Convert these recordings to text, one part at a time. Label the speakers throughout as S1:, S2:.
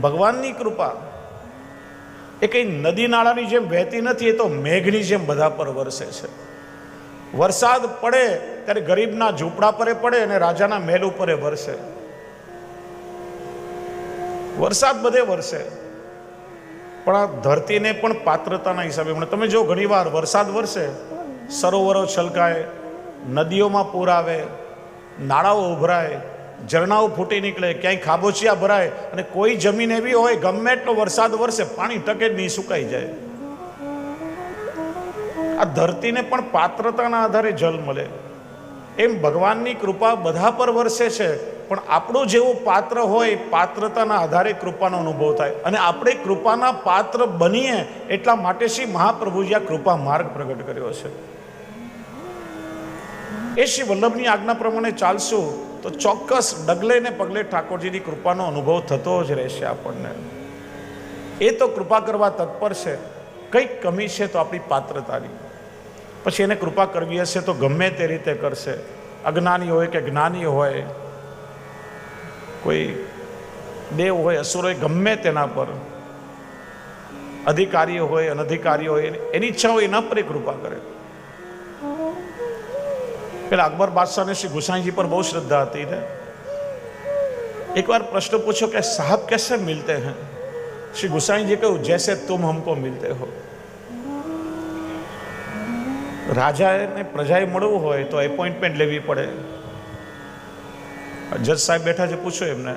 S1: ભગવાનની કૃપા. એ કંઈ નદી નાળાની જેમ વહેતી નથી, એ તો મેઘની જેમ બધા પર વરસે છે. વરસાદ પડે ત્યારે ગરીબના ઝૂંપડા પર પડે અને રાજાના મહેલ ઉપર વરસે. વરસાદ બધે વરસે. પણ આ ધરતીને પણ પાત્રતાના હિસાબે. મને તમે જો ઘણીવાર વરસાદ વરસે, સરોવરો છલકાય, નદીઓમાં પૂર આવે, નાળાઓ ઉભરાય ઝરણાઓ ફૂટી નીકળે, ક્યાંય ખાબોચિયા ભરાય અને કોઈ જમીન એવી હોય, ગમે એટલો વરસાદ વરસે, પાણી ટકે જ નહીં, સુકાઈ જાય. આ ધરતીને પણ પાત્રતાના આધારે જલ મળે. એમ ભગવાનની કૃપા બધા પર વરસે છે, પણ આપણું જેવું પાત્ર હોય, પાત્રતાના આધારે કૃપાનો અનુભવ થાય. અને આપણે કૃપાના પાત્ર બનીએ, એટલા માટે શ્રી મહાપ્રભુજી આ કૃપા માર્ગ પ્રગટ કર્યો છે. એ શ્રી વલ્લભની આજ્ઞા પ્રમાણે ચાલશું. તો ચોક્કસ ડગલે ને પગલે ઠાકોરજીની કૃપાનો અનુભવ થતો જ રહેશે આપણને. એ તો કૃપા કરવા તત્પર છે. કંઈક કમી છે તો આપણી પાત્રતાની. પછી એને કૃપા કરવી હશે તો ગમે તે રીતે કરશે. અજ્ઞાની હોય કે જ્ઞાની હોય, કોઈ દેવ હોય, અસુર હોય, ગમે તેના પર. અધિકારીઓ હોય અનધિકારી હોય, એની ઈચ્છા હોય એના પર એ કૃપા કરે. પેલા અકબર બાદશાહને શ્રી ગુસાઈજી પર બહુ શ્રદ્ધા હતી ને. એકવાર પ્રશ્ન પૂછો કે સાહેબ કેસે મિલતે હૈ? શ્રી ગુસાઈજી કહ્યું, જૈસે તુમ હમકો મિલતે હો. રાજાને પ્રજાએ મળવું હોય તો એપોઇન્ટમેન્ટ લેવી પડે. જજ સાહેબ બેઠા છે પૂછો એમને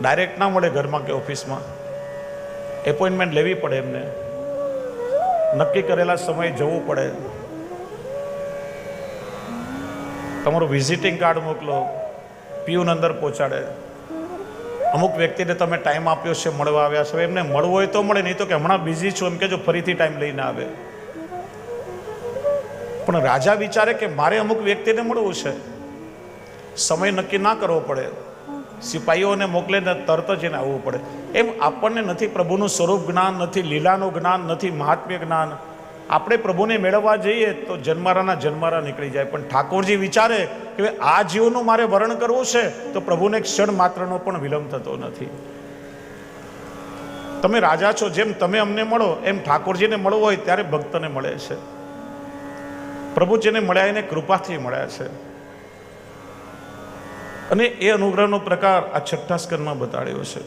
S1: ડાયરેક્ટ ના મળે ઘરમાં કે ઓફિસમાં? એપોઇન્ટમેન્ટ લેવી પડે એમને. નક્કી કરેલા સમયે જવું પડે. તમારું વિઝિટિંગ કાર્ડ મોકલો પીયુન અંદર પહોંચાડે. અમુક વ્યક્તિને તમે ટાઈમ આપ્યો છે, મળવા આવ્યા છો. એમને મળવો હોય તો મળે, નહીં તો કે હમણાં બિઝી છું એમ કે જો ફરીથી ટાઈમ લઈને આવે. પણ રાજા વિચારે કે મારે અમુક વ્યક્તિને મળવું છે. સમય નક્કી ના કરવો પડે. સિપાહીઓને મોકલીને તરત જ એને આવવું પડે. એમ આપણને નથી પ્રભુનું સ્વરૂપ જ્ઞાન, નથી લીલાનું જ્ઞાન, નથી મહાત્મ્ય જ્ઞાન. આપણે પ્રભુને મેળવવા જઈએ તો જન્મારાના જન્મારા નીકળી જાય. પણ ઠાકોરજી વિચારે કે આ જીવનું મારે વર્ણ કરવું છે, તો પ્રભુને ક્ષણ માત્રનો પણ વિલંબ થતો નથી. તમે રાજા છો, જેમ તમે અમને મળો, એમ ઠાકોરજીને મળવો હોય ત્યારે ભક્તને મળે છે. પ્રભુ જેને મળ્યા એને કૃપાથી મળ્યા છે. અને એ અનુગ્રહનો પ્રકાર આ છઠ્ઠા સ્કંદમાં બતાડ્યો છે.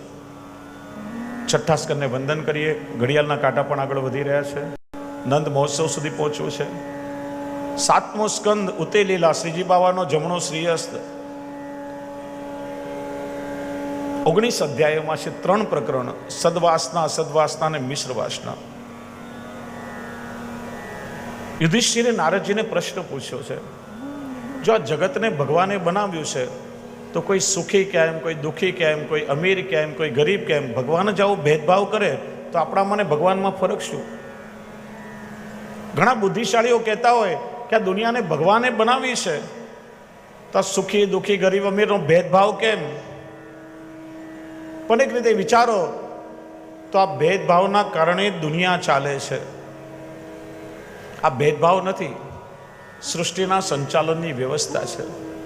S1: છઠ્ઠા સ્કંદને વંદન કરીએ. ઘડિયાળના કાંટા પણ આગળ વધી રહ્યા છે. નંદ મહોત્સવ સુધી પહોંચ્યું છે. સાતમો સ્કંદ ઉતેલીલા શ્રીજી બાવાનો જમણો શ્રીયસ્ત. ઓગણીસ અધ્યાયોમાં છે ત્રણ પ્રકરણ, સદવાસના અસદવાસના અને મિશ્ર વાસના યુધિષ્ઠિરે નારદજીને પ્રશ્ન પૂછ્યો છે, જો આ જગતને ભગવાને બનાવ્યું છે, તો કોઈ સુખી કેમ કોઈ દુઃખી કેમ કોઈ અમીર કેમ કોઈ ગરીબ કેમ ભગવાન જ આવો ભેદભાવ કરે? તો આપણા મને ભગવાનમાં ફરક શું? ઘણા બુદ્ધિશાળીઓ કહેતા હોય કે આ દુનિયાને ભગવાને બનાવી છે. તો સુખી, દુઃખી, ગરીબ, અમીરનો ભેદભાવ કેમ? પણ એક રીતે વિચારો, તો આ ભેદભાવના કારણે દુનિયા ચાલે છે. આ ભેદભાવ નથી, સૃષ્ટિના સંચાલનની વ્યવસ્થા છે.